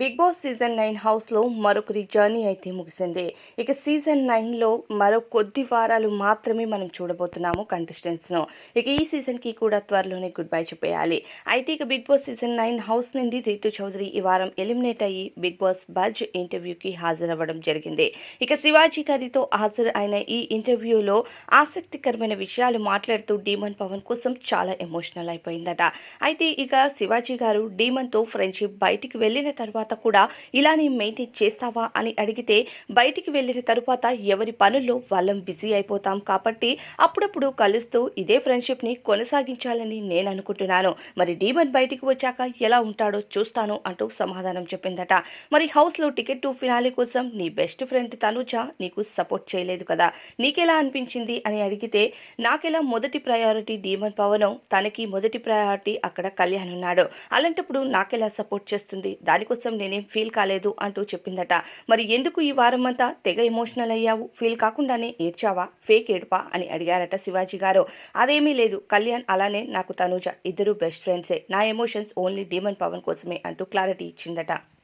Big Boss season nine హౌస్లో మరొకరి journey అయితే ముగిసింది. ఇక సీజన్ నైన్లో మరో కొద్ది వారాలు మాత్రమే మనం చూడబోతున్నాము కంటెస్టెంట్స్ను. ఇక ఈ సీజన్కి కూడా త్వరలోనే గుడ్ బై చెప్పేయాలి. అయితే ఇక Bigg Boss season nine house నుండి రీతు చౌదరి ఈ వారం ఎలిమినేట్ అయ్యి బిగ్ బాస్ బజ్ ఇంటర్వ్యూకి హాజరవ్వడం జరిగింది. ఇక శివాజీ గారితో హాజరు అయిన ఈ ఇంటర్వ్యూలో ఆసక్తికరమైన విషయాలు మాట్లాడుతూ డీమన్ పవన్ కోసం చాలా ఎమోషనల్ అయిపోయిందట. అయితే ఇక శివాజీ గారు డీమన్తో ఫ్రెండ్షిప్ బయటికి వెళ్ళిన తర్వాత కూడా ఇలానే మెయింటైన్ చేస్తావా అని అడిగితే బయటికి వెళ్ళిన తరువాత ఎవరి పనుల్లో వాళ్ళం బిజీ అయిపోతాం కాబట్టి అప్పుడప్పుడు కలుస్తూ ఇదే ఫ్రెండ్షిప్ని కొనసాగించాలని నేను అనుకుంటున్నాను. మరి డీమన్ బయటికి వచ్చాక ఎలా ఉంటాడో చూస్తాను అంటూ సమాధానం చెప్పిందట. మరి హౌస్లో టికెట్ టు ఫినాలే కోసం నీ బెస్ట్ ఫ్రెండ్ తనుజ నీకు సపోర్ట్ చేయలేదు కదా. నీకెలా అనిపించింది అని అడిగితే నాకెలా మొదటి ప్రయారిటీ డీమన్ పవనం తనకి మొదటి ప్రయారిటీ అక్కడ కళ్యాణ్ ఉన్నాడు. అలాంటప్పుడు నాకెలా సపోర్ట్ చేస్తుంది? దానికోసం నేనేం ఫీల్ కాలేదు అంటూ చెప్పిందట. మరి ఎందుకు ఈ వారం అంతా తెగ ఎమోషనల్ అయ్యావు? ఫీల్ కాకుండానే ఏడ్చావా? ఫేక్ ఏడుపా? అని అడిగారట శివాజీ గారు. అదేమీ లేదు. కళ్యాణ్ అలానే నాకు తనూజ ఇద్దరు బెస్ట్ ఫ్రెండ్సే నా ఎమోషన్స్ ఓన్లీ డీమన్ పవన్ కోసమే అంటూ క్లారిటీ ఇచ్చిందట.